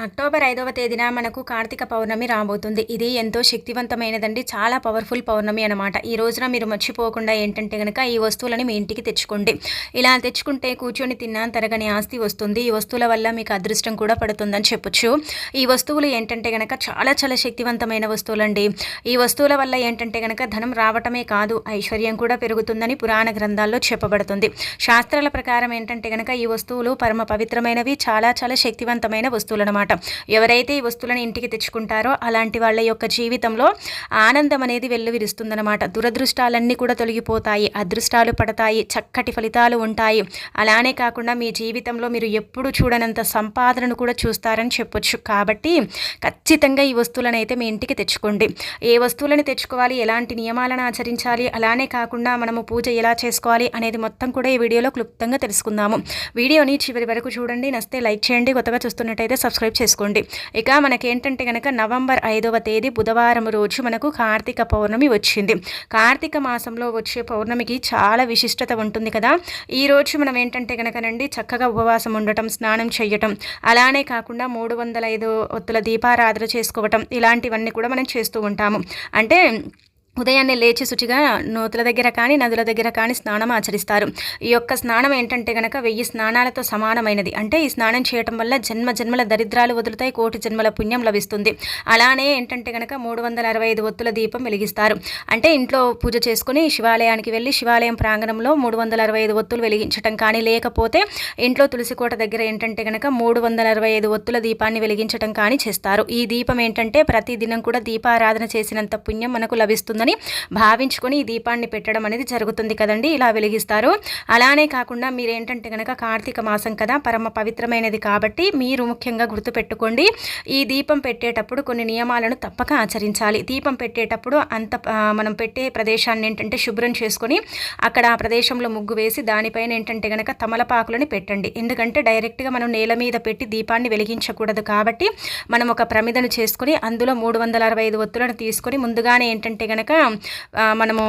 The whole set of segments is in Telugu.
అక్టోబర్ ఐదవ తేదీన మనకు కార్తీక పౌర్ణమి రాబోతుంది. ఇది ఎంతో శక్తివంతమైనదండి. చాలా పవర్ఫుల్ పౌర్ణమి అనమాట ఈ రోజున మీరు మర్చిపోకుండా ఏంటంటే కనుక ఈ వస్తువులని మీ ఇంటికి తెచ్చుకోండి. ఇలా తెచ్చుకుంటే కూర్చొని తిన్నా తరగని ఆస్తి వస్తుంది. ఈ వస్తువుల వల్ల మీకు అదృష్టం కూడా పడుతుందని చెప్పొచ్చు. ఈ వస్తువులు ఏంటంటే కనుక చాలా చాలా శక్తివంతమైన వస్తువులండి. ఈ వస్తువుల వల్ల ఏంటంటే కనుక ధనం రావటమే కాదు ఐశ్వర్యం కూడా పెరుగుతుందని పురాణ గ్రంథాల్లో చెప్పబడుతుంది. శాస్త్రాల ప్రకారం ఏంటంటే కనుక ఈ వస్తువులు పరమ పవిత్రమైనవి చాలా చాలా శక్తివంతమైన వస్తువులు అనమాట ఎవరైతే ఈ వస్తువులను ఇంటికి తెచ్చుకుంటారో అలాంటి వాళ్ళ యొక్క జీవితంలో ఆనందం అనేది వెల్లువిరుస్తుందనమాట దురదృష్టాలన్నీ కూడా తొలగిపోతాయి అదృష్టాలు పడతాయి చక్కటి ఫలితాలు ఉంటాయి. అలానే కాకుండా మీ జీవితంలో మీరు ఎప్పుడు చూడనంత సంపాదనను కూడా చూస్తారని చెప్పొచ్చు. కాబట్టి ఖచ్చితంగా ఈ వస్తువులను అయితే మీ ఇంటికి తెచ్చుకోండి. ఏ వస్తువులను తెచ్చుకోవాలి ఎలాంటి నియమాలను ఆచరించాలి అలానే కాకుండా మనము పూజ ఎలా చేసుకోవాలి అనేది మొత్తం కూడా ఈ వీడియోలో క్లుప్తంగా తెలుసుకుందాము. వీడియోని చివరి వరకు చూడండి. నస్తే లైక్ చేయండి. కొత్తగా చూస్తున్నట్టయితే సబ్స్క్రైబ్ చేసుకోండి. ఇక మనకేంటంటే కనుక నవంబర్ ఐదవ తేదీ బుధవారం రోజు మనకు కార్తీక పౌర్ణమి వచ్చింది. కార్తీక మాసంలో వచ్చే పౌర్ణమికి చాలా విశిష్టత ఉంటుంది కదా. ఈ రోజు మనం ఏంటంటే కనుకనండి చక్కగా ఉపవాసం ఉండటం స్నానం చేయటం అలానే కాకుండా మూడు వందల ఐదు ఒత్తుల దీపారాధన చేసుకోవటం ఇలాంటివన్నీ కూడా మనం చేస్తూ ఉంటాము. అంటే ఉదయాన్నే లేచి శుచిగా నూతుల దగ్గర కానీ నదుల దగ్గర కానీ స్నానం ఆచరిస్తారు. ఈ యొక్క స్నానం ఏంటంటే గనక వెయ్యి స్నానాలతో సమానమైనది. అంటే ఈ స్నానం చేయటం వల్ల జన్మ జన్మల దరిద్రాలు వదులుతాయి కోటి జన్మల పుణ్యం లభిస్తుంది. అలానే ఏంటంటే గనక మూడు వందల అరవై ఐదు ఒత్తుల దీపం వెలిగిస్తారు. అంటే ఇంట్లో పూజ చేసుకుని శివాలయానికి వెళ్ళి శివాలయం ప్రాంగణంలో మూడు వందల అరవై ఐదు ఒత్తులు వెలిగించటం కానీ లేకపోతే ఇంట్లో తులసికోట దగ్గర ఏంటంటే గనక మూడు వందల అరవై ఐదు ఒత్తుల దీపాన్ని వెలిగించటం కానీ చేస్తారు. ఈ దీపం ఏంటంటే ప్రతిదినం కూడా దీపారాధన చేసినంత పుణ్యం మనకు లభిస్తుంది. ఉంటుందని భావించుకొని ఈ దీపాన్ని పెట్టడం అనేది జరుగుతుంది కదండి ఇలా వెలిగిస్తారు. అలానే కాకుండా మీరేంటంటే కనుక కార్తీక మాసం కదా పరమ పవిత్రమైనది కాబట్టి మీరు ముఖ్యంగా గుర్తుపెట్టుకోండి ఈ దీపం పెట్టేటప్పుడు కొన్ని నియమాలను తప్పక ఆచరించాలి. దీపం పెట్టేటప్పుడు అంత మనం పెట్టే ప్రదేశాన్ని ఏంటంటే శుభ్రం చేసుకొని అక్కడ ఆ ప్రదేశంలో ముగ్గు వేసి దానిపైన ఏంటంటే కనుక తమలపాకులని పెట్టండి. ఎందుకంటే డైరెక్ట్గా మనం నేల మీద పెట్టి దీపాన్ని వెలిగించకూడదు కాబట్టి మనం ఒక ప్రమిదను చేసుకొని అందులో మూడు వందల అరవై ఐదు ఒత్తులను తీసుకొని ముందుగానే ఏంటంటే కనుక మనము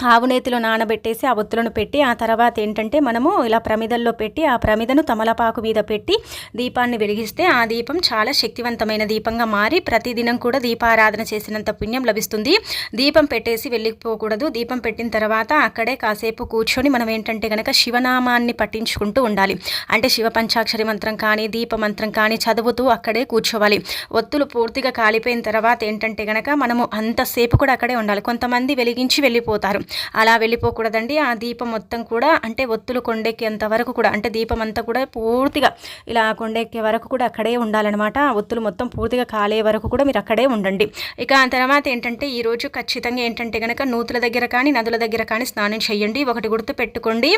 ఆవునేతిలో నానబెట్టేసి ఆ ఒత్తులను పెట్టి ఆ తర్వాత ఏంటంటే మనము ఇలా ప్రమిదల్లో పెట్టి ఆ ప్రమిదను తమలపాకు మీద పెట్టి దీపాన్ని వెలిగిస్తే ఆ దీపం చాలా శక్తివంతమైన దీపంగా మారి ప్రతిదినం కూడా దీపారాధన చేసినంత పుణ్యం లభిస్తుంది. దీపం పెట్టేసి వెళ్ళిపోకూడదు. దీపం పెట్టిన తర్వాత అక్కడే కాసేపు కూర్చొని మనం ఏంటంటే కనుక శివనామాన్ని పట్టించుకుంటూ ఉండాలి. అంటే శివ పంచాక్షరి మంత్రం కానీ దీప మంత్రం కానీ చదువుతూ అక్కడే కూర్చోవాలి. ఒత్తులు పూర్తిగా కాలిపోయిన తర్వాత ఏంటంటే కనుక మనము అంతసేపు కూడా అక్కడే ఉండాలి. కొంతమంది వెలిగించి వెళ్ళిపోతారు. అలా వెళ్ళిపోకూడదండి. ఆ దీపం మొత్తం కూడా అంటే ఒత్తులు కొండెక్కేంత వరకు కూడా అంటే దీపం అంతా కూడా పూర్తిగా ఇలా కొండెక్కే వరకు కూడా అక్కడే ఉండాలన్నమాట. ఆ ఒత్తులు మొత్తం పూర్తిగా కాలే వరకు కూడా మీరు అక్కడే ఉండండి. ఇక ఆ తర్వాత ఏంటంటే ఈరోజు ఖచ్చితంగా ఏంటంటే కనుక నూతుల దగ్గర కానీ నదుల దగ్గర కానీ స్నానం చేయండి. ఒకటి గుర్తు పెట్టుకోండి.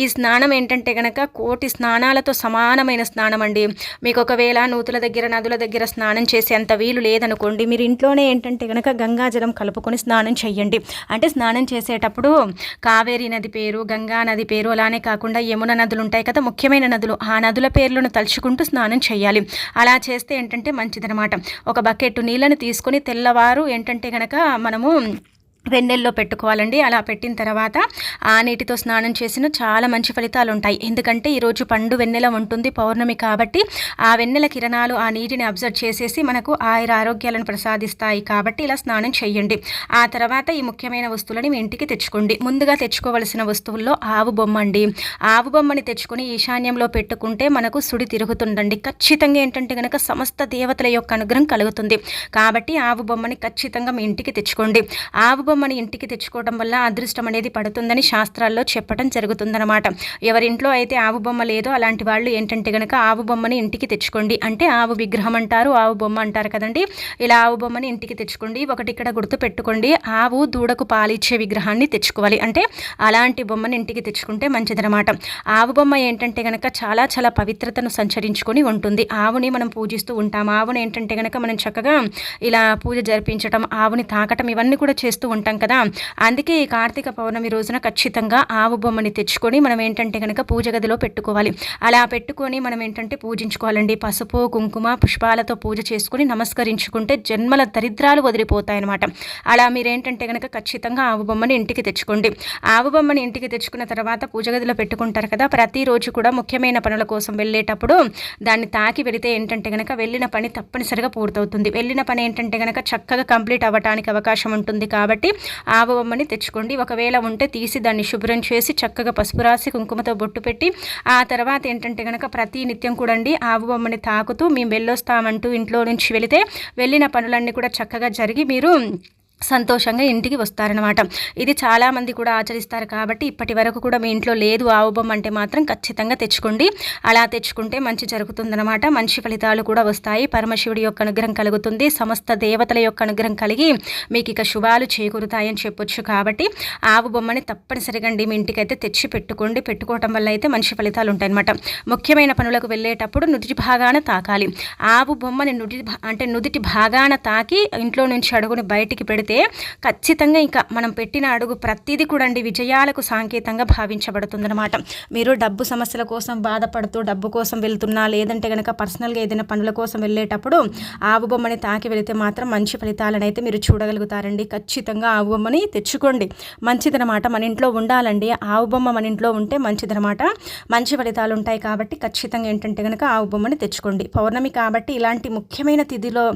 ఈ స్నానం ఏంటంటే కనుక కోటి స్నానాలతో సమానమైన స్నానం అండి మీకు ఒకవేళ నూతుల దగ్గర నదుల దగ్గర స్నానం చేసే అంత వీలు లేదనుకోండి మీరు ఇంట్లోనే ఏంటంటే కనుక గంగాజలం కలుపుకొని స్నానం చేయండి. అంటే స్నానం చేసే రాసేటప్పుడు కావేరీ నది పేరు గంగా నది పేరు అలానే కాకుండా యమున నదులు ఉంటాయి కదా ముఖ్యమైన నదులు. ఆ నదుల పేర్లను తలుచుకుంటూ స్నానం చేయాలి. అలా చేస్తే ఏంటంటే మంచిదనమాట ఒక బకెట్ నీళ్ళని తీసుకొని తెల్లవారు ఏంటంటే కనుక మనము వెన్నెల్లో పెట్టుకోవాలండి. అలా పెట్టిన తర్వాత ఆ నీటితో స్నానం చేసిన చాలా మంచి ఫలితాలు ఉంటాయి. ఎందుకంటే ఈరోజు పండు వెన్నెల ఉంటుంది పౌర్ణమి కాబట్టి ఆ వెన్నెల కిరణాలు ఆ నీటిని అబ్జర్వ్ చేసేసి మనకు ఆయుర ఆరోగ్యాలను ప్రసాదిస్తాయి కాబట్టి ఇలా స్నానం చేయండి. ఆ తర్వాత ఈ ముఖ్యమైన వస్తువులని మీ ఇంటికి తెచ్చుకోండి. ముందుగా తెచ్చుకోవలసిన వస్తువుల్లో ఆవు బొమ్మ అండి. ఆవు బొమ్మని తెచ్చుకొని ఈశాన్యంలో పెట్టుకుంటే మనకు సుడి తిరుగుతుందండి. ఖచ్చితంగా ఏంటంటే కనుక సమస్త దేవతల యొక్క అనుగ్రహం కలుగుతుంది. కాబట్టి ఆవు బొమ్మని ఖచ్చితంగా మీ ఇంటికి తెచ్చుకోండి. ఆవు బొమ్మని ఇంటికి తెచ్చుకోవడం వల్ల అదృష్టం అనేది పడుతుందని శాస్త్రాల్లో చెప్పడం జరుగుతుందన్నమాట. ఎవరింట్లో అయితే ఆవు బొమ్మ లేదో అలాంటి వాళ్ళు ఏంటంటే కనుక ఆవు బొమ్మని ఇంటికి తెచ్చుకోండి. అంటే ఆవు విగ్రహం అంటారు ఆవు బొమ్మ అంటారు కదండి. ఇలా ఆవు బొమ్మని ఇంటికి తెచ్చుకోండి. ఒకటి ఇక్కడ గుర్తు పెట్టుకోండి ఆవు దూడకు పాలిచ్చే విగ్రహాన్ని తెచ్చుకోవాలి. అంటే అలాంటి బొమ్మని ఇంటికి తెచ్చుకుంటే మంచిదనమాట ఆవు బొమ్మ ఏంటంటే కనుక చాలా చాలా పవిత్రతను సంచరించుకొని ఉంటుంది. ఆవుని మనం పూజిస్తూ ఉంటాం. ఆవుని ఏంటంటే కనుక మనం చక్కగా ఇలా పూజ జరిపించడం ఆవుని తాకటం ఇవన్నీ కూడా చేస్తూ ఉంటాం. ఉంటాం కదా. అందుకే ఈ కార్తీక పౌర్ణమి రోజున ఖచ్చితంగా ఆవు బొమ్మని తెచ్చుకొని మనం ఏంటంటే కనుక పూజ గదిలో పెట్టుకోవాలి. అలా పెట్టుకొని మనం ఏంటంటే పూజించుకోవాలండి. పసుపు కుంకుమ పుష్పాలతో పూజ చేసుకుని నమస్కరించుకుంటే జన్మల దరిద్రాలు వదిలిపోతాయన్నమాట. అలా మీరేంటంటే కనుక ఖచ్చితంగా ఆవు బొమ్మని ఇంటికి తెచ్చుకోండి. ఆవు బొమ్మని ఇంటికి తెచ్చుకున్న తర్వాత పూజ గదిలో పెట్టుకుంటారు కదా. ప్రతిరోజు కూడా ముఖ్యమైన పనుల కోసం వెళ్ళేటప్పుడు దాన్ని తాకి వెళితే ఏంటంటే కనుక వెళ్ళిన పని తప్పనిసరిగా పూర్తవుతుంది. వెళ్ళిన పని ఏంటంటే కనుక చక్కగా కంప్లీట్ అవ్వటానికి అవకాశం ఉంటుంది కాబట్టి ఆవు బొమ్మని తెచ్చుకోండి. ఒకవేళ ఉంటే తీసి దాన్ని శుభ్రం చేసి చక్కగా పసుపు రాసి కుంకుమతో బొట్టు పెట్టి ఆ తర్వాత ఏంటంటే కనుక ప్రతి నిత్యం కూడా ఆవు బొమ్మని తాకుతూ మేము వెళ్ళొస్తామంటూ ఇంట్లో నుంచి వెళితే వెళ్ళిన పనులన్నీ కూడా చక్కగా జరిగి మీరు సంతోషంగా ఇంటికి వస్తారనమాట ఇది చాలామంది కూడా ఆచరిస్తారు కాబట్టి ఇప్పటి వరకు కూడా మీ ఇంట్లో లేదు ఆవు బొమ్మ అంటే మాత్రం ఖచ్చితంగా తెచ్చుకోండి. అలా తెచ్చుకుంటే మంచి జరుగుతుందనమాట మంచి ఫలితాలు కూడా వస్తాయి. పరమశివుడి యొక్క అనుగ్రహం కలుగుతుంది. సమస్త దేవతల యొక్క అనుగ్రహం కలిగి మీకు ఇక శుభాలు చేకూరుతాయని చెప్పొచ్చు కాబట్టి ఆవు బొమ్మని తప్పనిసరిగా అండి మీ ఇంటికైతే తెచ్చి పెట్టుకోండి. పెట్టుకోవటం వల్ల అయితే మంచి ఫలితాలు ఉంటాయన్నమాట. ముఖ్యమైన పనులకు వెళ్ళేటప్పుడు నుదుటి భాగాన తాకాలి. ఆవు బొమ్మని నుడి అంటే నుదుటి భాగాన తాకి ఇంట్లో నుంచి అడుగుని బయటికి పెడితే అయితే ఖచ్చితంగా ఇంకా మనం పెట్టిన అడుగు ప్రతిదీ కూడా అండి విజయాలకు సాంకేతంగా భావించబడుతుందన్నమాట. మీరు డబ్బు సమస్యల కోసం బాధపడుతూ డబ్బు కోసం వెళ్తున్నా లేదంటే కనుక పర్సనల్గా ఏదైనా పనుల కోసం వెళ్ళేటప్పుడు ఆవు బొమ్మని తాకి వెళితే మాత్రం మంచి ఫలితాలను అయితే మీరు చూడగలుగుతారండి. ఖచ్చితంగా ఆవు బొమ్మని తెచ్చుకోండి. మంచిదనమాట మన ఇంట్లో ఉండాలండి. ఆవు బొమ్మ మన ఇంట్లో ఉంటే మంచిదనమాట మంచి ఫలితాలు ఉంటాయి కాబట్టి ఖచ్చితంగా ఏంటంటే కనుక ఆవు బొమ్మని తెచ్చుకోండి. పౌర్ణమి కాబట్టి ఇలాంటి ముఖ్యమైన తిథిలో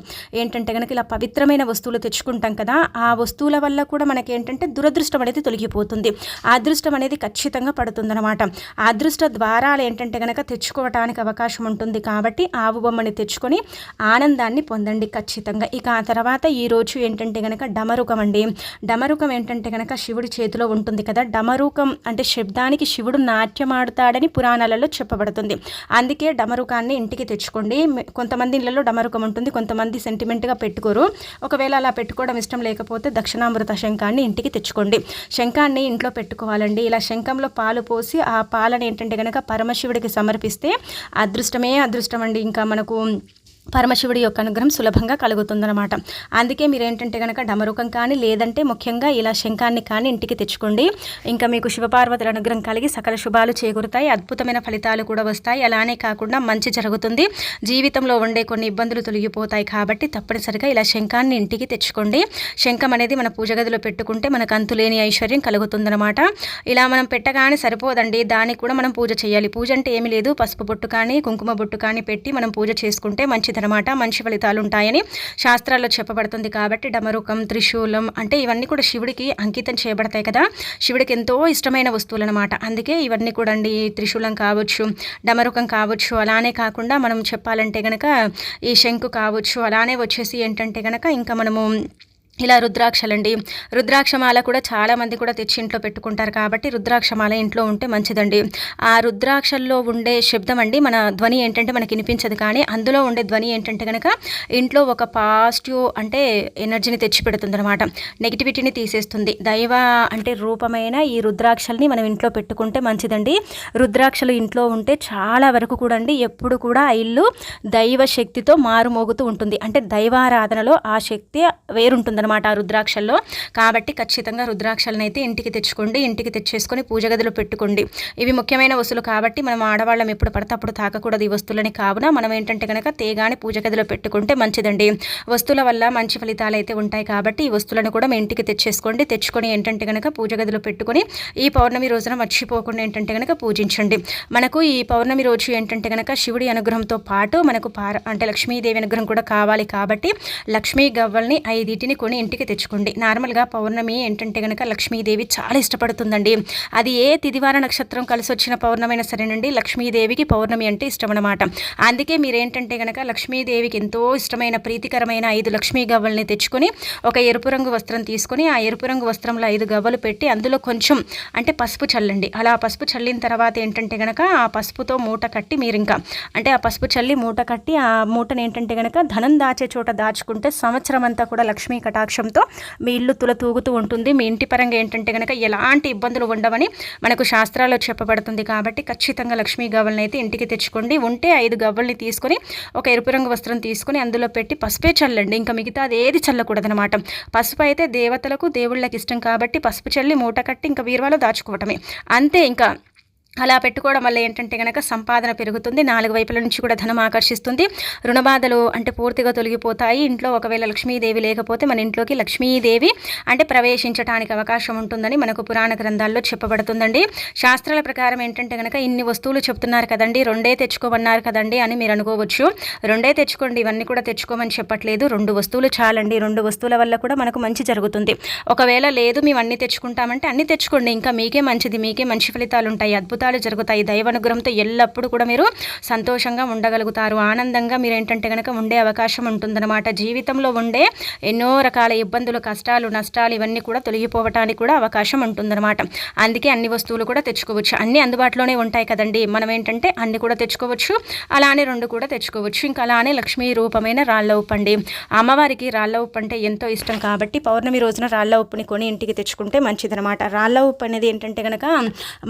ఏంటంటే కనుక ఇలా పవిత్రమైన వస్తువులు తెచ్చుకుంటాం కదా ఆ వస్తువుల వల్ల కూడా మనకి ఏంటంటే దురదృష్టం అనేది తొలగిపోతుంది. అదృష్టం అనేది ఖచ్చితంగా పడుతుందన్నమాట. అదృష్ట ద్వారాలు ఏంటంటే కనుక తెచ్చుకోవటానికి అవకాశం ఉంటుంది కాబట్టి ఆవు బొమ్మని తెచ్చుకొని ఆనందాన్ని పొందండి ఖచ్చితంగా. ఇక ఆ తర్వాత ఈరోజు ఏంటంటే కనుక డమరుకం అండి. డమరుకం ఏంటంటే కనుక శివుడి చేతిలో ఉంటుంది కదా. డమరుకం అంటే శబ్దానికి శివుడు నాట్యమాడుతాడని పురాణాలలో చెప్పబడుతుంది. అందుకే డమరుకాన్ని ఇంటికి తెచ్చుకోండి. కొంతమంది ఇళ్ళలో డమరుకం ఉంటుంది. కొంతమంది సెంటిమెంట్గా పెట్టుకోరు. ఒకవేళ అలా పెట్టుకోవడం ఇష్టం లేక లేకపోతే దక్షిణామృత శంఖాన్ని ఇంటికి తెచ్చుకోండి. శంఖాన్ని ఇంట్లో పెట్టుకోవాలండి. ఇలా శంఖంలో పాలు పోసి ఆ పాలను ఏంటంటే కనుక పరమశివుడికి సమర్పిస్తే అదృష్టమే అదృష్టం అండి ఇంకా మనకు పరమశివుడి యొక్క అనుగ్రహం సులభంగా కలుగుతుందన్నమాట. అందుకే మీరు ఏంటంటే కనుక డమరుకం కానీ లేదంటే ముఖ్యంగా ఇలా శంఖాన్ని కానీ ఇంటికి తెచ్చుకోండి. ఇంకా మీకు శివపార్వతుల అనుగ్రహం కలిగి సకల శుభాలు చేకూరుతాయి. అద్భుతమైన ఫలితాలు కూడా వస్తాయి. అలానే కాకుండా మంచి జరుగుతుంది. జీవితంలో ఉండే కొన్ని ఇబ్బందులు తొలగిపోతాయి కాబట్టి తప్పనిసరిగా ఇలా శంఖాన్ని ఇంటికి తెచ్చుకోండి. శంఖం అనేది మన పూజ గదిలో పెట్టుకుంటే మనకు అంతులేని ఐశ్వర్యం కలుగుతుందన్నమాట. ఇలా మనం పెట్టగానే సరిపోదండి. దానికి కూడా మనం పూజ చేయాలి. పూజ అంటే ఏమి లేదు. పసుపు బొట్టు కానీ కుంకుమ బొట్టు కానీ పెట్టి మనం పూజ చేసుకుంటే మంచి అనమాట మంచి ఫలితాలు ఉంటాయని శాస్త్రాల్లో చెప్పబడుతుంది కాబట్టి డమరుకం త్రిశూలం అంటే ఇవన్నీ కూడా శివుడికి అంకితం చేయబడతాయి కదా. శివుడికి ఎంతో ఇష్టమైన వస్తువులు అనమాట అందుకే ఇవన్నీ కూడా అండి త్రిశూలం కావచ్చు డమరుకం కావచ్చు అలానే కాకుండా మనం చెప్పాలంటే కనుక ఈ శంకు కావచ్చు అలానే వచ్చేసి ఏంటంటే కనుక ఇంకా మనము ఇలా రుద్రాక్షలండి. రుద్రాక్షమాల కూడా చాలామంది కూడా తెచ్చి ఇంట్లో పెట్టుకుంటారు కాబట్టి రుద్రాక్షమాల ఇంట్లో ఉంటే మంచిదండి. ఆ రుద్రాక్షల్లో ఉండే శబ్దం అండి మన ధ్వని ఏంటంటే మనకి వినిపించదు కానీ అందులో ఉండే ధ్వని ఏంటంటే కనుక ఇంట్లో ఒక పాజిటివ్ అంటే ఎనర్జీని తెచ్చిపెడుతుంది అనమాట నెగిటివిటీని తీసేస్తుంది. దైవ అంటే రూపమైన ఈ రుద్రాక్షల్ని మనం ఇంట్లో పెట్టుకుంటే మంచిదండి. రుద్రాక్షలు ఇంట్లో ఉంటే చాలా వరకు కూడా అండి ఎప్పుడు కూడా ఆ ఇల్లు దైవ శక్తితో మారుమోగుతూ ఉంటుంది. అంటే దైవారాధనలో ఆ శక్తి వేరుంటుంది అనమాట రుద్రాక్షల్లో. కాబట్టి ఖచ్చితంగా రుద్రాక్షలను అయితే ఇంటికి తెచ్చుకోండి ఇంటికి తెచ్చేసుకొని పూజ గదిలో పెట్టుకోండి. ఇవి ముఖ్యమైన వస్తువులు కాబట్టి మనం ఆడవాళ్ళం ఎప్పుడు పడితే అప్పుడు తాకకూడదు ఈ వస్తువులని. కావున మనం ఏంటంటే కనుక తేగాని పూజ గదిలో పెట్టుకుంటే మంచిదండి. వస్తువుల వల్ల మంచి ఫలితాలు అయితే ఉంటాయి కాబట్టి ఈ వస్తువులను కూడా మీ ఇంటికి తెచ్చేసుకోండి. తెచ్చుకొని ఏంటంటే కనుక పూజ గదిలో పెట్టుకొని ఈ పౌర్ణమి రోజున మర్చిపోకుండా ఏంటంటే కనుక పూజించండి. మనకు ఈ పౌర్ణమి రోజు ఏంటంటే కనుక శివుడి అనుగ్రహంతో పాటు మనకు పార అంటే లక్ష్మీదేవి అనుగ్రహం కూడా కావాలి కాబట్టి లక్ష్మీ గవ్వల్ని ఐదిటిని కొని చేసుకొని ఇంటికి తెచ్చుకోండి. నార్మల్గా పౌర్ణమి ఏంటంటే కనుక లక్ష్మీదేవి చాలా ఇష్టపడుతుందండి. అది ఏ తిదివార నక్షత్రం కలిసి వచ్చిన పౌర్ణమైనా సరేనండి. లక్ష్మీదేవికి పౌర్ణమి అంటే ఇష్టం అనమాట అందుకే మీరేంటంటే కనుక లక్ష్మీదేవికి ఎంతో ఇష్టమైన ప్రీతికరమైన ఐదు లక్ష్మీ గవ్వల్ని తెచ్చుకొని ఒక ఎరుపు రంగు వస్త్రం తీసుకొని ఆ ఎరుపు రంగు వస్త్రంలో ఐదు గవ్వలు పెట్టి అందులో కొంచెం అంటే పసుపు చల్లండి. అలా పసుపు చల్లిన తర్వాత ఏంటంటే కనుక ఆ పసుపుతో మూట కట్టి మీరు ఇంకా అంటే ఆ పసుపు చల్లి మూట కట్టి ఆ మూటను ఏంటంటే కనుక ధనం దాచే చోట దాచుకుంటే సంవత్సరం అంతా కూడా లక్ష్మీ కటా కటాక్షంతో మీ ఇల్లు తులతూగుతూ ఉంటుంది. మీ ఇంటి పరంగా ఏంటంటే కనుక ఎలాంటి ఇబ్బందులు ఉండవని మనకు శాస్త్రాల్లో చెప్పబడుతుంది కాబట్టి ఖచ్చితంగా లక్ష్మీ గవ్వల్ని అయితే ఇంటికి తెచ్చుకోండి. ఉంటే ఐదు గవ్వల్ని తీసుకొని ఒక ఎరుపు రంగు వస్త్రం తీసుకొని అందులో పెట్టి పసుపే చల్లండి. ఇంకా మిగతా అది ఏది చల్లకూడదనమాట పసుపు అయితే దేవతలకు దేవుళ్ళకి ఇష్టం కాబట్టి పసుపు చల్లి మూట కట్టి ఇంకా వీరువాలో దాచుకోవటమే. అంతే ఇంకా అలా పెట్టుకోవడం వల్ల ఏంటంటే కనుక సంపాదన పెరుగుతుంది. నాలుగు వైపుల నుంచి కూడా ధనం ఆకర్షిస్తుంది. రుణబాధలు అంటే పూర్తిగా తొలగిపోతాయి. ఇంట్లో ఒకవేళ లక్ష్మీదేవి లేకపోతే మన ఇంట్లోకి లక్ష్మీదేవి అంటే ప్రవేశించడానికి అవకాశం ఉంటుందని మనకు పురాణ గ్రంథాల్లో చెప్పబడుతుందండి. శాస్త్రాల ప్రకారం ఏంటంటే కనుక ఇన్ని వస్తువులు చెప్తున్నారు కదండి. రెండే తెచ్చుకోమన్నారు కదండి అని మీరు అనుకోవచ్చు. రెండే తెచ్చుకోండి. ఇవన్నీ కూడా తెచ్చుకోమని చెప్పట్లేదు. రెండు వస్తువులు చాలండి. రెండు వస్తువుల వల్ల కూడా మనకు మంచి జరుగుతుంది. ఒకవేళ లేదు మేము అన్ని తెచ్చుకుంటామంటే అన్ని తెచ్చుకోండి. ఇంకా మీకే మంచిది. మీకే మంచి ఫలితాలు ఉంటాయి అద్భుత అద్భుతాలు జరుగుతాయి. దైవానుగ్రహంతో ఎల్లప్పుడూ కూడా మీరు సంతోషంగా ఉండగలుగుతారు. ఆనందంగా మీరు ఏంటంటే కనుక ఉండే అవకాశం ఉంటుందన్నమాట. జీవితంలో ఉండే ఎన్నో రకాల ఇబ్బందులు కష్టాలు నష్టాలు ఇవన్నీ కూడా తొలగిపోవటానికి కూడా అవకాశం ఉంటుందన్నమాట. అందుకే అన్ని వస్తువులు కూడా తెచ్చుకోవచ్చు. అన్నీ అందుబాటులోనే ఉంటాయి కదండి. మనం ఏంటంటే అన్ని కూడా తెచ్చుకోవచ్చు. అలానే రెండు కూడా తెచ్చుకోవచ్చు. ఇంకా అలానే లక్ష్మీ రూపమైన రాళ్ళ ఉప్పు అండి. అమ్మవారికి రాళ్ళ ఉప్పు అంటే ఎంతో ఇష్టం కాబట్టి పౌర్ణమి రోజున రాళ్ళ ఉప్పుని కొని ఇంటికి తెచ్చుకుంటే మంచిదనమాట రాళ్ళ ఉప్పు అనేది ఏంటంటే కనుక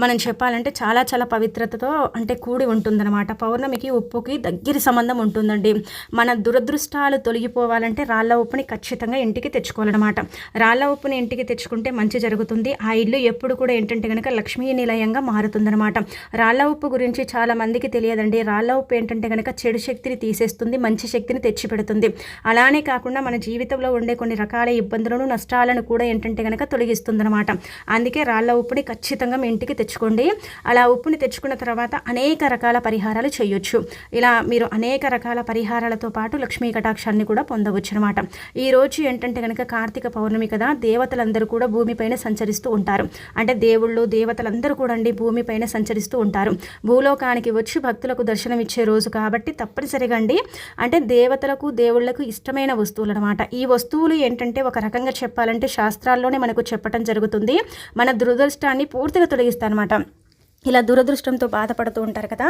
మనం చెప్పాలంటే చాలా చాలా చాలా పవిత్రతతో అంటే కూడి ఉంటుందన్నమాట. పౌర్ణమికి ఉప్పుకి దగ్గర సంబంధం ఉంటుందండి. మన దురదృష్టాలు తొలగిపోవాలంటే రాళ్ళ ఉప్పుని ఖచ్చితంగా ఇంటికి తెచ్చుకోవాలన్నమాట. రాళ్ళ ఉప్పుని ఇంటికి తెచ్చుకుంటే మంచి జరుగుతుంది. ఆ ఇల్లు ఎప్పుడు కూడా ఏంటంటే కనుక లక్ష్మీ నిలయంగా మారుతుందన్నమాట. రాళ్ళ ఉప్పు గురించి చాలా మందికి తెలియదండి. రాళ్ళ ఉప్పు ఏంటంటే కనుక చెడు శక్తిని తీసేస్తుంది మంచి శక్తిని తెచ్చిపెడుతుంది. అలానే కాకుండా మన జీవితంలో ఉండే కొన్ని రకాల ఇబ్బందులను నష్టాలను కూడా ఏంటంటే కనుక తొలగిస్తుందన్నమాట. అందుకే రాళ్ళ ఉప్పుని ఖచ్చితంగా మీ ఇంటికి తెచ్చుకోండి. అలా ఉప్పుని తెచ్చుకున్న తర్వాత అనేక రకాల పరిహారాలు చేయొచ్చు. ఇలా మీరు అనేక రకాల పరిహారాలతో పాటు లక్ష్మీ కటాక్షాన్ని కూడా పొందవచ్చు అనమాట ఈ రోజు ఏంటంటే కనుక కార్తీక పౌర్ణమి కదా దేవతలందరూ కూడా భూమిపైన సంచరిస్తూ ఉంటారు. అంటే దేవుళ్ళు దేవతలందరూ కూడా అండి భూమిపైన సంచరిస్తూ ఉంటారు. భూలోకానికి వచ్చి భక్తులకు దర్శనం ఇచ్చే రోజు కాబట్టి తప్పనిసరిగా అండి అంటే దేవతలకు దేవుళ్ళకు ఇష్టమైన వస్తువులు అనమాట ఈ వస్తువులు ఏంటంటే ఒక రకంగా చెప్పాలంటే శాస్త్రాల్లోనే మనకు చెప్పటం జరుగుతుంది. మన దురదృష్టాన్ని పూర్తిగా తొలగిస్తానమాట ఇలా దురదృష్టంతో బాధపడుతూ ఉంటారు కదా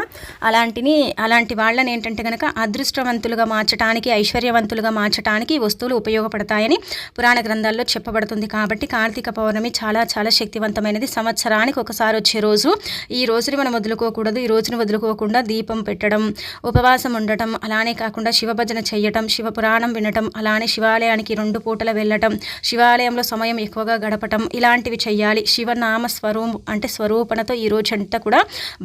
అలాంటిని అలాంటి వాళ్ళని ఏంటంటే కనుక అదృష్టవంతులుగా మార్చడానికి ఐశ్వర్యవంతులుగా మార్చడానికి వస్తువులు ఉపయోగపడతాయని పురాణ గ్రంథాల్లో చెప్పబడుతుంది. కాబట్టి కార్తీక పౌర్ణమి చాలా చాలా శక్తివంతమైనది. సంవత్సరానికి ఒకసారి వచ్చే రోజు. ఈ రోజుని మనం వదులుకోకూడదు. ఈ రోజుని వదులుకోకుండా దీపం పెట్టడం ఉపవాసం ఉండటం అలానే కాకుండా శివభజన చేయటం శివ పురాణం వినటం అలానే శివాలయానికి రెండు పూటల వెళ్ళటం శివాలయంలో సమయం ఎక్కువగా గడపటం ఇలాంటివి చేయాలి శివనామ స్వరూ అంటే స్వరూపణతో ఈ రోజు అంతా కూడా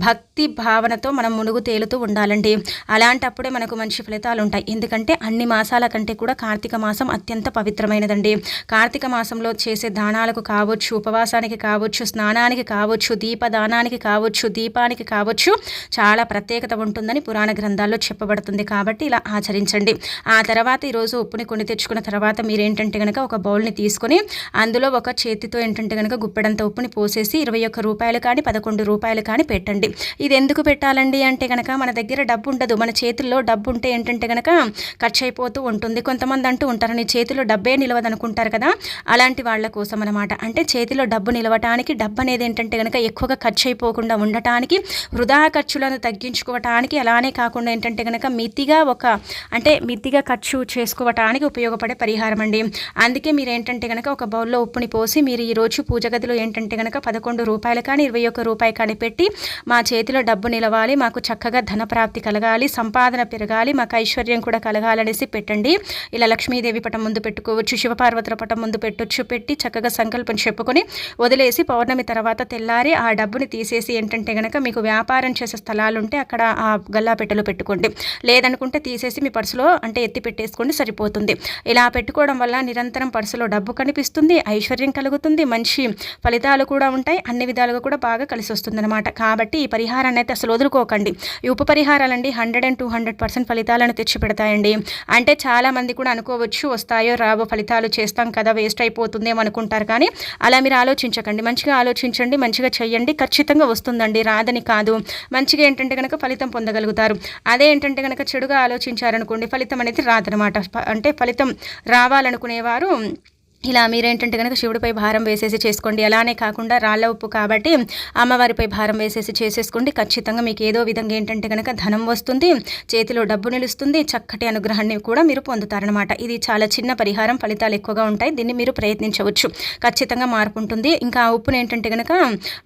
భక్తి భావనతో మనం మునుగు తేలుతూ ఉండాలండి. అలాంటప్పుడే మనకు మంచి ఫలితాలు ఉంటాయి ఎందుకంటే అన్ని మాసాల కంటే కూడా కార్తీక మాసం అత్యంత పవిత్రమైనదండి. కార్తీక మాసంలో చేసే దానాలకు కావచ్చు ఉపవాసానికి కావచ్చు స్నానానికి కావచ్చు దీపదానానికి కావచ్చు దీపానికి కావచ్చు చాలా ప్రత్యేకత ఉంటుందని పురాణ గ్రంథాల్లో చెప్పబడుతుంది. కాబట్టి ఇలా ఆచరించండి. ఆ తర్వాత ఈరోజు ఉప్పుని కొని తెచ్చుకున్న తర్వాత మీరేంటంటే కనుక ఒక బౌల్ని తీసుకొని అందులో ఒక చేతితో ఏంటంటే కనుక గుప్పెడంత ఉప్పుని పోసేసి ఇరవై ఒక్క రూపాయలు కానీ పదకొండు రూపాయలు రూపాయలు కానీ పెట్టండి. ఇది ఎందుకు పెట్టాలండి అంటే కనుక మన దగ్గర డబ్బు ఉండదు. మన చేతుల్లో డబ్బు ఉంటే ఏంటంటే కనుక ఖర్చు అయిపోతూ ఉంటుంది. కొంతమంది అంటూ ఉంటారు నీ చేతిలో డబ్బే నిలవదు అనుకుంటారు కదా? అలాంటి వాళ్ళ కోసం అనమాట అంటే చేతిలో డబ్బు నిలవటానికి డబ్బు అనేది ఏంటంటే కనుక ఎక్కువగా ఖర్చు అయిపోకుండా ఉండటానికి వృధా ఖర్చులను తగ్గించుకోవటానికి అలానే కాకుండా ఏంటంటే కనుక మితిగా ఒక అంటే మితిగా ఖర్చు చేసుకోవటానికి ఉపయోగపడే పరిహారం అండి. అందుకే మీరు ఏంటంటే కనుక ఒక బౌల్లో ఉప్పుని పోసి మీరు ఈరోజు పూజ గదిలో ఏంటంటే కనుక పదకొండు రూపాయలు కానీ ఇరవై ఒక్క రూపాయి కానీ పెట్టి మా చేతిలో డబ్బు నిలవాలి మాకు చక్కగా ధనప్రాప్తి కలగాలి సంపాదన పెరగాలి మాకు ఐశ్వర్యం కూడా కలగాలనేసి పెట్టండి. ఇలా లక్ష్మీదేవి పటం ముందు పెట్టుకోవచ్చు శివపార్వతుల పటం ముందు పెట్టొచ్చు పెట్టి చక్కగా సంకల్పం చెప్పుకొని వదిలేసి పౌర్ణమి తర్వాత తెల్లారి ఆ డబ్బుని తీసేసి ఏంటంటే కనుక మీకు వ్యాపారం చేసే స్థలాలు ఉంటే అక్కడ ఆ గల్లా పెట్టెలో పెట్టుకోండి. లేదనుకుంటే తీసేసి మీ పర్సులో అంటే ఎత్తి పెట్టేసుకోండి సరిపోతుంది. ఇలా పెట్టుకోవడం వల్ల నిరంతరం పర్సులో డబ్బు కనిపిస్తుంది ఐశ్వర్యం కలుగుతుంది మంచి ఫలితాలు కూడా ఉంటాయి అన్ని విధాలుగా కూడా బాగా కలిసి వస్తుంది అనమాట కాబట్టి ఈ పరిహారాన్ని అయితే అసలు వదులుకోకండి. ఈ ఉప పరిహారాలండి hundred and two hundred percent ఫలితాలను తెచ్చిపెడతాయండి. అంటే చాలామంది కూడా అనుకోవచ్చు వస్తాయో రావో ఫలితాలు చేస్తాం కదా వేస్ట్ అయిపోతుందేమో అనుకుంటారు కానీ అలా మీరు ఆలోచించకండి. మంచిగా ఆలోచించండి మంచిగా చెయ్యండి. ఖచ్చితంగా వస్తుందండి. రాదని కాదు. మంచిగా ఏంటంటే కనుక ఫలితం పొందగలుగుతారు. అదే ఏంటంటే కనుక చెడుగా ఆలోచించారనుకోండి ఫలితం అనేది రాదనమాట అంటే ఫలితం రావాలనుకునేవారు ఇలా మీరేంటంటే కనుక శివుడిపై భారం వేసేసి చేసుకోండి. అలానే కాకుండా రాళ్ళ ఉప్పు కాబట్టి అమ్మవారిపై భారం వేసేసి చేసేసుకోండి. ఖచ్చితంగా మీకు ఏదో విధంగా ఏంటంటే కనుక ధనం వస్తుంది చేతిలో డబ్బు నిలుస్తుంది చక్కటి అనుగ్రహాన్ని కూడా మీరు పొందుతారనమాట ఇది చాలా చిన్న పరిహారం ఫలితాలు ఎక్కువగా ఉంటాయి. దీన్ని మీరు ప్రయత్నించవచ్చు. ఖచ్చితంగా మార్పు ఉంటుంది. ఇంకా ఆ ఉప్పును ఏంటంటే కనుక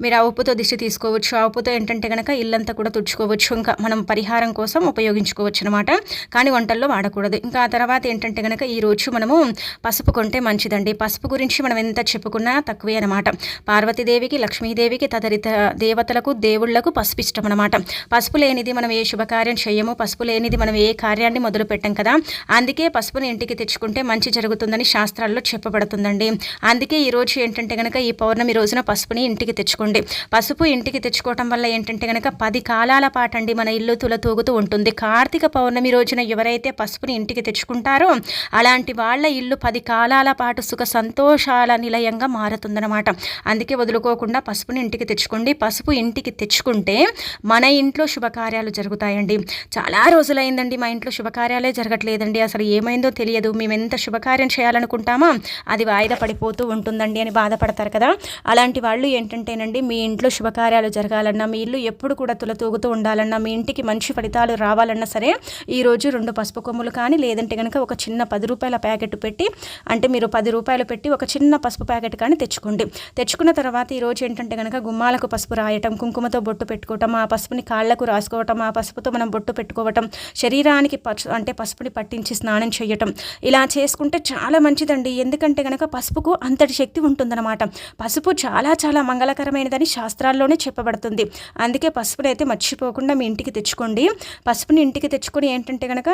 మీరు ఆ ఉప్పుతో దిష్టి తీసుకోవచ్చు. ఆ ఉప్పుతో ఏంటంటే కనుక ఇల్లంతా కూడా తుడుచుకోవచ్చు. ఇంకా మనం పరిహారం కోసం ఉపయోగించుకోవచ్చు అనమాట కానీ వంటల్లో వాడకూడదు. ఇంకా ఆ తర్వాత ఏంటంటే కనుక ఈ రోజు మనము పసుపు కొంటే మంచిదండి. అండి. పసుపు గురించి మనం ఎంత చెప్పుకున్నా తక్కువే అనమాట పార్వతీదేవికి లక్ష్మీదేవికి తదితర దేవతలకు దేవుళ్ళకు పసుపు ఇష్టం అనమాట పసుపు లేనిది మనం ఏ శుభకార్యం చేయము. పసుపు లేనిది మనం ఏ కార్యాన్ని మొదలు పెట్టాం కదా? అందుకే పసుపుని ఇంటికి తెచ్చుకుంటే మంచి జరుగుతుందని శాస్త్రాల్లో చెప్పబడుతుందండి. అందుకే ఈ రోజు ఏంటంటే కనుక ఈ పౌర్ణమి రోజున పసుపుని ఇంటికి తెచ్చుకోండి. పసుపు ఇంటికి తెచ్చుకోవటం వల్ల ఏంటంటే కనుక పది కాలాల పాటండి మన ఇల్లు తుల తూగుతూ ఉంటుంది. కార్తీక పౌర్ణమి రోజున ఎవరైతే పసుపుని ఇంటికి తెచ్చుకుంటారో అలాంటి వాళ్ళ ఇల్లు పది కాలాల పాటు సుఖ సంతోషాల నిలయంగా మారుతుందన్నమాట. అందుకే వదులుకోకుండా పసుపుని ఇంటికి తెచ్చుకోండి. పసుపు ఇంటికి తెచ్చుకుంటే మన ఇంట్లో శుభకార్యాలు జరుగుతాయండి. చాలా రోజులైందండి మా ఇంట్లో శుభకార్యాలే జరగట్లేదండి. అసలు ఏమైందో తెలియదు. మేము ఎంత శుభకార్యం చేయాలనుకుంటామో? అది వాయిదా పడిపోతూ ఉంటుందండి అని బాధపడతారు కదా. అలాంటి వాళ్ళు ఏంటంటేనండి మీ ఇంట్లో శుభకార్యాలు జరగాలన్నా మీ ఇల్లు ఎప్పుడు కూడా తులతూగుతూ ఉండాలన్నా మీ ఇంటికి మంచి ఫలితాలు రావాలన్నా సరే ఈరోజు రెండు పసుపు కొమ్ములు కానీ లేదంటే కనుక ఒక చిన్న పది రూపాయల ప్యాకెట్ పెట్టి అంటే మీరు పది రూపాయలు రూపాయలు పెట్టి ఒక చిన్న పసుపు ప్యాకెట్ కానీ తెచ్చుకోండి. తెచ్చుకున్న తర్వాత ఈరోజు ఏంటంటే కనుక గుమ్మాలకు పసుపు రాయటం కుంకుమతో బొట్టు పెట్టుకోవటం ఆ పసుపుని కాళ్ళకు రాసుకోవటం ఆ పసుపుతో మనం బొట్టు పెట్టుకోవటం శరీరానికి అంటే పసుపుని పట్టించి స్నానం చేయటం ఇలా చేసుకుంటే చాలా మంచిదండి. ఎందుకంటే కనుక పసుపుకు అంతటి శక్తి ఉంటుందన్నమాట. పసుపు చాలా చాలా మంగళకరమైనదని శాస్త్రాల్లోనే చెప్పబడుతుంది. అందుకే పసుపునైతే మర్చిపోకుండా మీ ఇంటికి తెచ్చుకోండి. పసుపుని ఇంటికి తెచ్చుకొని ఏంటంటే కనుక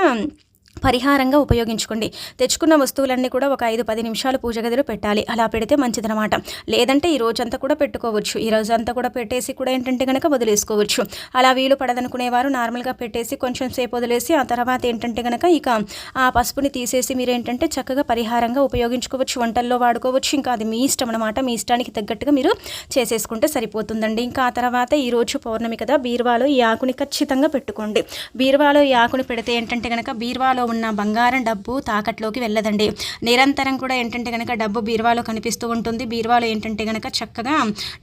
పరిహారంగా ఉపయోగించుకోండి. తెచ్చుకున్న వస్తువులన్నీ కూడా ఒక ఐదు పది నిమిషాలు పూజ గదిలో పెట్టాలి. అలా పెడితే మంచిదనమాట లేదంటే ఈ రోజంతా కూడా పెట్టుకోవచ్చు. ఈ రోజంతా కూడా పెట్టేసి కూడా ఏంటంటే కనుక వదిలేసుకోవచ్చు. అలా వీలు పడదనుకునేవారు నార్మల్గా పెట్టేసి కొంచెం సేపు వదిలేసి ఆ తర్వాత ఏంటంటే కనుక ఇక ఆ పసుపుని తీసేసి మీరు ఏంటంటే చక్కగా పరిహారంగా ఉపయోగించుకోవచ్చు. వంటల్లో వాడుకోవచ్చు. ఇంకా అది మీ ఇష్టం అనమాట మీ ఇష్టానికి తగ్గట్టుగా మీరు చేసేసుకుంటే సరిపోతుందండి. ఇంకా ఆ తర్వాత ఈరోజు పౌర్ణమి కదా బీరువాలో ఈ ఆకుని ఖచ్చితంగా పెట్టుకోండి. బీరువాలో ఈ ఆకుని పెడితే ఏంటంటే కనుక బీరువాలో బీరువాలో ఉన్న బంగారం డబ్బు తాకట్లోకి వెళ్ళదండి. నిరంతరం కూడా ఏంటంటే కనుక డబ్బు బీరువాలో కనిపిస్తూ ఉంటుంది. బీరువాలో ఏంటంటే కనుక చక్కగా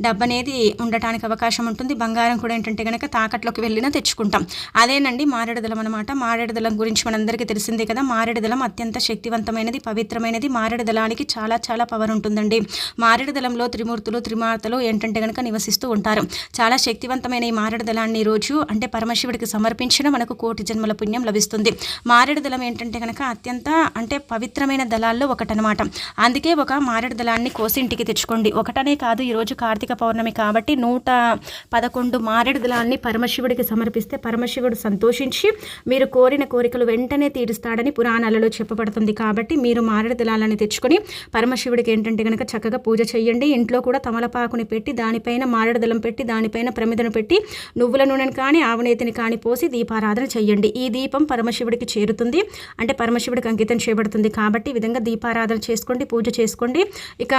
డబ్బు అనేది ఉండటానికి అవకాశం ఉంటుంది. బంగారం కూడా ఏంటంటే కనుక తాకట్లోకి వెళ్ళినా తెచ్చుకుంటాం. అదేనండి మారేడుదలం అనమాట మారేడుదలం గురించి మనందరికీ తెలిసిందే కదా. మారేడుదలం అత్యంత శక్తివంతమైనది పవిత్రమైనది. మారేడుదలానికి చాలా చాలా పవర్ ఉంటుందండి. మారేడుదలంలో త్రిమూర్తులు త్రిమాతలు ఏంటంటే కనుక నివసిస్తూ ఉంటారు. చాలా శక్తివంతమైన ఈ మారేడుదలాన్ని రోజు అంటే పరమశివుడికి సమర్పించిన మనకు కోటి జన్మల పుణ్యం లభిస్తుంది. మారేడుదల దళం ఏంటంటే కనుక అత్యంత అంటే పవిత్రమైన దళాల్లో ఒకటనమాట అందుకే ఒక మారేడు దళాన్ని కోసి ఇంటికి తెచ్చుకోండి. ఒకటనే కాదు ఈరోజు కార్తీక పౌర్ణమి కాబట్టి నూట పదకొండు మారేడు దళాన్ని పరమశివుడికి సమర్పిస్తే పరమశివుడు సంతోషించి మీరు కోరిన కోరికలు వెంటనే తీరుస్తాడని పురాణాలలో చెప్పబడుతుంది. కాబట్టి మీరు మారేడు దళాలని తెచ్చుకొని పరమశివుడికి ఏంటంటే కనుక చక్కగా పూజ చేయండి. ఇంట్లో కూడా తమలపాకుని పెట్టి దానిపైన మారేడు దళం పెట్టి దానిపైన ప్రమిదను పెట్టి నువ్వుల నూనెను కానీ ఆవనేతిని కానీ పోసి దీపారాధన చేయండి. ఈ దీపం పరమశివుడికి చేరుతుంది. అంటే పరమశివుడికి అంకితం చేయబడుతుంది కాబట్టి ఈ విధంగా దీపారాధన చేసుకోండి పూజ చేసుకోండి. ఇక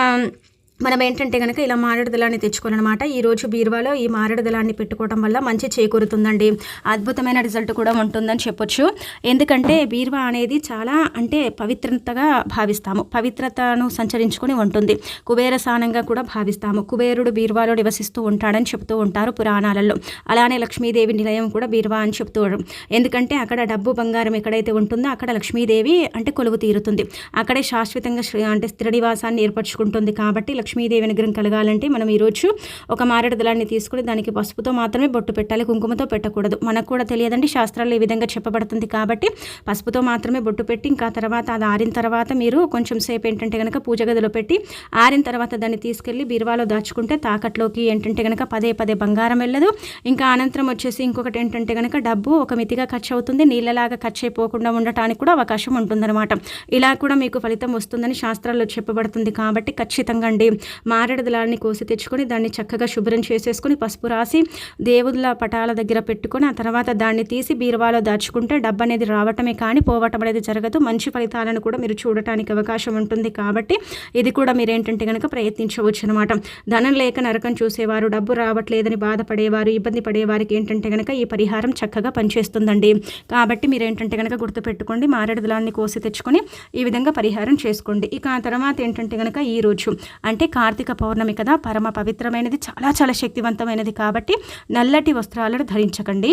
మనం ఏంటంటే కనుక ఇలా మారేడు దళాన్ని తెచ్చుకోవాలన్నమాట ఈరోజు బీరువాలో ఈ మారేడు దళాన్ని పెట్టుకోవడం వల్ల మంచి చేకూరుతుందండి. అద్భుతమైన రిజల్ట్ కూడా ఉంటుందని చెప్పొచ్చు. ఎందుకంటే బీరువా అనేది చాలా అంటే పవిత్రతగా భావిస్తాము. పవిత్రతను సంచరించుకొని ఉంటుంది. కుబేర స్థానంగా కూడా భావిస్తాము. కుబేరుడు బీరువాలో నివసిస్తూ ఉంటాడని చెప్తూ ఉంటారు పురాణాలలో. అలానే లక్ష్మీదేవి నిలయం కూడా బీరువా అని చెప్తూ ఎందుకంటే అక్కడ డబ్బు బంగారం ఎక్కడైతే ఉంటుందో అక్కడ లక్ష్మీదేవి అంటే కొలువు తీరుతుంది. అక్కడే శాశ్వతంగా అంటే స్థిర నివాసాన్ని ఏర్పరచుకుంటుంది కాబట్టి లక్ష్మీదేవి విగ్రహం కలగాలంటే మనం ఈరోజు ఒక మారేడు దళాన్ని తీసుకుని దానికి పసుపుతో మాత్రమే బొట్టు పెట్టాలి కుంకుమతో పెట్టకూడదు. మనకు కూడా తెలియదండి శాస్త్రాల్లో ఈ విధంగా చెప్పబడుతుంది కాబట్టి పసుపుతో మాత్రమే బొట్టు పెట్టి ఇంకా తర్వాత అది ఆరిన తర్వాత మీరు కొంచెం సేపు ఏంటంటే కనుక పూజ గదిలో పెట్టి ఆరిన తర్వాత దాన్ని తీసుకెళ్ళి బీరువాలో దాచుకుంటే తాకట్లోకి ఏంటంటే కనుక పదే పదే బంగారం వెళ్ళదు. ఇంకా అనంతరం వచ్చేసి ఇంకొకటి ఏంటంటే కనుక డబ్బు ఒక మితిగా ఖర్చు అవుతుంది నీళ్ళలాగా ఖర్చు అయిపోకుండా ఉండటానికి కూడా అవకాశం ఉంటుందన్నమాట. ఇలా కూడా మీకు ఫలితం వస్తుందని శాస్త్రాల్లో చెప్పబడుతుంది కాబట్టి ఖచ్చితంగా అండి. మారేడు దళాన్ని కోసి తెచ్చుకొని దాన్ని చక్కగా శుభ్రం చేసేసుకొని పసుపు రాసి దేవుళ్ళ పటాల దగ్గర పెట్టుకొని ఆ తర్వాత దాన్ని తీసి బీరువాలో దాచుకుంటే డబ్బు అనేది రావటమే కానీ పోవటం అనేది జరగదు. మంచి ఫలితాలను కూడా మీరు చూడటానికి అవకాశం ఉంటుంది కాబట్టి ఇది కూడా మీరేంటంటే కనుక ప్రయత్నించవచ్చు అనమాట ధనం లేక నరకం చూసేవారు డబ్బు రావట్లేదని బాధపడేవారు ఇబ్బంది పడేవారికి ఏంటంటే కనుక ఈ పరిహారం చక్కగా పనిచేస్తుందండి. కాబట్టి మీరు ఏంటంటే కనుక గుర్తుపెట్టుకోండి మారేడు దళాన్ని కోసి తెచ్చుకొని ఈ విధంగా పరిహారం చేసుకోండి. ఇక ఆ తర్వాత ఏంటంటే కనుక ఈ రోజు అంటే కార్తీక పౌర్ణమి కదా పరమ పవిత్రమైనది చాలా చాలా శక్తివంతమైనది కాబట్టి నల్లటి వస్త్రాలను ధరించకండి.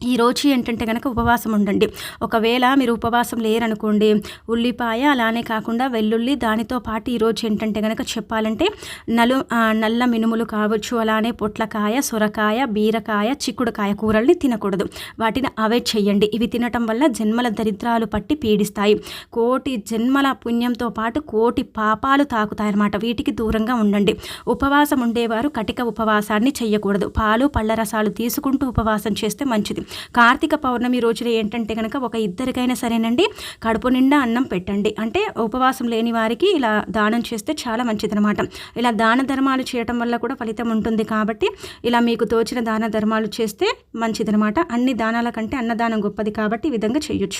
ఈ రోజు ఏంటంటే కనుక ఉపవాసం ఉండండి. ఒకవేళ మీరు ఉపవాసం లేరనుకోండి ఉల్లిపాయ అలానే కాకుండా వెల్లుల్లి దానితో పాటు ఈరోజు ఏంటంటే కనుక చెప్పాలంటే నలు నల్ల మినుములు కావచ్చు అలానే పొట్లకాయ సొరకాయ బీరకాయ చిక్కుడుకాయ కూరల్ని తినకూడదు. వాటిని అవాయిడ్ చేయండి. ఇవి తినటం వల్ల జన్మల దరిద్రాలు పట్టి పీడిస్తాయి. కోటి జన్మల పుణ్యంతో పాటు కోటి పాపాలు తాకుతాయి అన్నమాట వీటికి దూరంగా ఉండండి. ఉపవాసం ఉండేవారు కటిక ఉపవాసాన్ని చేయకూడదు పాలు పళ్ళ రసాలు తీసుకుంటూ ఉపవాసం చేస్తే మంచిది. కార్తీక పౌర్ణమి రోజున ఏంటంటే కనుక ఒక ఇద్దరికైనా సరేనండి కడుపు నిండా అన్నం పెట్టండి. అంటే ఉపవాసం లేని వారికి ఇలా దానం చేస్తే చాలా మంచిదనమాట ఇలా దాన ధర్మాలు చేయటం వల్ల కూడా ఫలితం ఉంటుంది కాబట్టి ఇలా మీకు తోచిన దాన ధర్మాలు చేస్తే మంచిదనమాట అన్ని దానాల కంటే అన్నదానం గొప్పది కాబట్టి ఈ విధంగా చేయొచ్చు.